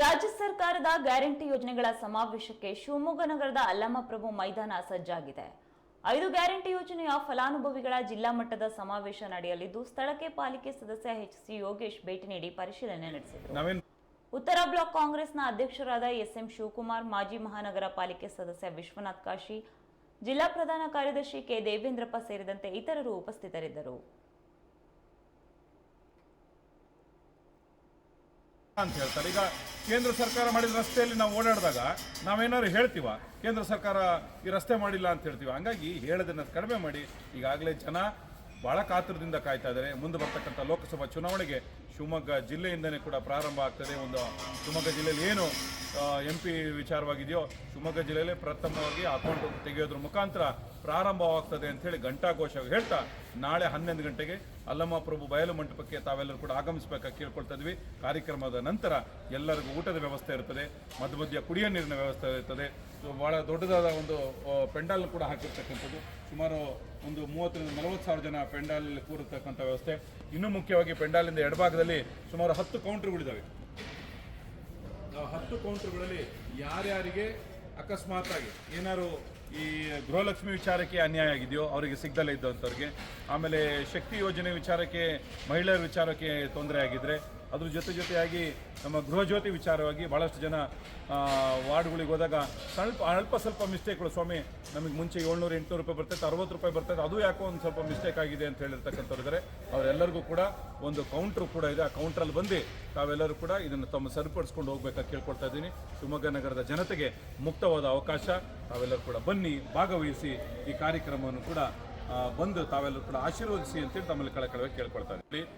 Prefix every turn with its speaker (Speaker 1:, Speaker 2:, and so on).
Speaker 1: ರಾಜ್ಯ ಸರ್ಕಾರದ ಗ್ಯಾರಂಟಿ ಯೋಜನೆಗಳ ಸಮಾವೇಶಕ್ಕೆ ಶಿವಮೊಗ್ಗ ನಗರದ ಅಲ್ಲಮಪ್ರಭು ಮೈದಾನ ಸಜ್ಜಾಗಿದೆ. ಐದು ಗ್ಯಾರಂಟಿ ಯೋಜನೆಯ ಫಲಾನುಭವಿಗಳ ಜಿಲ್ಲಾ ಮಟ್ಟದ ಸಮಾವೇಶ ನಡೆಯಲಿದ್ದು ಸ್ಥಳಕ್ಕೆ ಪಾಲಿಕೆ ಸದಸ್ಯ ಎಚ್ ಸಿ ಯೋಗೇಶ್ ಭೇಟಿ ನೀಡಿ ಪರಿಶೀಲನೆ ನಡೆಸಿದರು. ಉತ್ತರ ಬ್ಲಾಕ್ ಕಾಂಗ್ರೆಸ್ನ ಅಧ್ಯಕ್ಷರಾದ ಎಸ್ ಎಂ ಶಿವಕುಮಾರ್ ಮಾಜಿ ಮಹಾನಗರ ಪಾಲಿಕೆ ಸದಸ್ಯ ವಿಶ್ವನಾಥ್ ಕಾಶಿ ಜಿಲ್ಲಾ ಪ್ರಧಾನ ಕಾರ್ಯದರ್ಶಿ ಕೆ ದೇವೇಂದ್ರಪ್ಪ ಸೇರಿದಂತೆ ಇತರರು ಉಪಸ್ಥಿತರಿದ್ದರು.
Speaker 2: ಅಂತ ಹೇಳ್ತಾರೆ. ಈಗ ಕೇಂದ್ರ ಸರ್ಕಾರ ಮಾಡಿದ ರಸ್ತೆಯಲ್ಲಿ ನಾವು ಓಡಾಡಿದಾಗ ನಾವೇನಾದ್ರು ಹೇಳ್ತೀವ? ಕೇಂದ್ರ ಸರ್ಕಾರ ಈ ರಸ್ತೆ ಮಾಡಿಲ್ಲ ಅಂತ ಹೇಳ್ತೀವಿ? ಹಂಗಾಗಿ ಹೇಳೋದನ್ನು ಕಡಿಮೆ ಮಾಡಿ. ಈಗಾಗಲೇ ಜನ ಬಹಳ ಕಾತುರದಿಂದ ಕಾಯ್ತಾ ಇದ್ದಾರೆ. ಮುಂದೆ ಬರ್ತಕ್ಕಂಥ ಲೋಕಸಭಾ ಚುನಾವಣೆಗೆ ಶಿವಮೊಗ್ಗ ಜಿಲ್ಲೆಯಿಂದನೇ ಕೂಡ ಪ್ರಾರಂಭ ಆಗ್ತದೆ. ಒಂದು ಶಿವಮೊಗ್ಗ ಜಿಲ್ಲೆಯಲ್ಲಿ ಏನು ಎಂ ಪಿ ವಿಚಾರವಾಗಿದೆಯೋ, ಶಿವಮೊಗ್ಗ ಜಿಲ್ಲೆಯಲ್ಲೇ ಪ್ರಥಮವಾಗಿ ಅಕೌಂಟ್ ತೆಗೆಯೋದ್ರ ಮುಖಾಂತರ ಪ್ರಾರಂಭವಾಗ್ತದೆ ಅಂತೇಳಿ ಘಂಟಾಘೋಷ ಹೇಳ್ತಾ ನಾಳೆ ಹನ್ನೊಂದು ಗಂಟೆಗೆ ಅಲ್ಲಮ್ಮ ಪ್ರಭು ಬಯಲು ಮಂಟಪಕ್ಕೆ ತಾವೆಲ್ಲರೂ ಕೂಡ ಆಗಮಿಸಬೇಕಾಗಿ ಕೇಳ್ಕೊಳ್ತಾ ಇದ್ವಿ. ಕಾರ್ಯಕ್ರಮದ ನಂತರ ಎಲ್ಲರಿಗೂ ಊಟದ ವ್ಯವಸ್ಥೆ ಇರ್ತದೆ ಮಧ್ಯ ಮಧ್ಯ ಕುಡಿಯೋ ನೀರಿನ ವ್ಯವಸ್ಥೆ ಇರ್ತದೆ. ಭಾಳ ದೊಡ್ಡದಾದ ಒಂದು ಪೆಂಡಾಲ್ ಕೂಡ ಹಾಕಿರ್ತಕ್ಕಂಥದ್ದು. ಸುಮಾರು ಒಂದು ಮೂವತ್ತರಿಂದ ನಲವತ್ತು ಸಾವಿರ ಜನ ಪೆಂಡಾಲ್ ಕೂರತಕ್ಕಂಥ ವ್ಯವಸ್ಥೆ. ಇನ್ನೂ ಮುಖ್ಯವಾಗಿ ಪೆಂಡಾಲಿಂದ ಎಡಭಾಗದಲ್ಲಿ ಸುಮಾರು ಹತ್ತು ಕೌಂಟರ್ಗಳಿದ್ದಾವೆ ಹತ್ತು ಕೌಂಟರ್ಗಳಲ್ಲಿ ಯಾರ್ಯಾರಿಗೆ ಅಕಸ್ಮಾತ್ ಆಗಿ ಏನಾದ್ರು ಈ ಗೃಹಲಕ್ಷ್ಮಿ ವಿಚಾರಕ್ಕೆ ಅನ್ಯಾಯ ಆಗಿದೆಯೋ, ಅವರಿಗೆ ಸಿಗ್ದಲೇ ಇದ್ದಂಥವ್ರಿಗೆ, ಆಮೇಲೆ ಶಕ್ತಿ ಯೋಜನೆ ವಿಚಾರಕ್ಕೆ, ಮಹಿಳೆಯರ ವಿಚಾರಕ್ಕೆ ತೊಂದರೆ ಆಗಿದ್ದರೆ ಅದ್ರ ಜೊತೆ ಜೊತೆಯಾಗಿ ನಮ್ಮ ಗೃಹಜ್ಯೋತಿ ವಿಚಾರವಾಗಿ ಭಾಳಷ್ಟು ಜನ ವಾರ್ಡ್ಗಳಿಗೆ ಹೋದಾಗ ಸ್ವಲ್ಪ, ಅಲ್ಪ ಸ್ವಲ್ಪ ಮಿಸ್ಟೇಕ್ಗಳು ಸ್ವಾಮಿ, ನಮಗೆ ಮುಂಚೆ ಏಳ್ನೂರು, ಎಂಟುನೂರು ರೂಪಾಯಿ ಬರ್ತೈತೆ, ಅರವತ್ತು ರೂಪಾಯಿ ಬರ್ತೈತೆ, ಅದು ಯಾಕೋ ಒಂದು ಸ್ವಲ್ಪ ಮಿಸ್ಟೇಕ್ ಆಗಿದೆ ಅಂತ ಹೇಳಿರ್ತಕ್ಕಂಥವ್ರು ಇದ್ದಾರೆ ಅವರೆಲ್ಲರಿಗೂ ಕೂಡ ಒಂದು ಕೌಂಟ್ರ್ ಕೂಡ ಇದೆ. ಆ ಕೌಂಟ್ರಲ್ಲಿ ಬಂದು ತಾವೆಲ್ಲರೂ ಕೂಡ ಇದನ್ನು ತಮ್ಮ ಸರಿಪಡಿಸ್ಕೊಂಡು ಹೋಗ್ಬೇಕಾಗಿ ಕೇಳ್ಕೊಳ್ತಾ ಇದ್ದೀನಿ. ಶಿವಮೊಗ್ಗ ನಗರದ ಜನತೆಗೆ ಮುಕ್ತವಾದ ಅವಕಾಶ. ತಾವೆಲ್ಲರೂ ಕೂಡ ಬನ್ನಿ, ಭಾಗವಹಿಸಿ ಈ ಕಾರ್ಯಕ್ರಮವನ್ನು ಕೂಡ ಬಂದು ತಾವೆಲ್ಲರೂ ಕೂಡ ಆಶೀರ್ವದಿಸಿ ಅಂತೇಳಿ ತಮ್ಮಲ್ಲಿ ಕಳಕಳವಾಗಿ ಕೇಳ್ಕೊಳ್ತಾ ಇದ್ದೀನಿ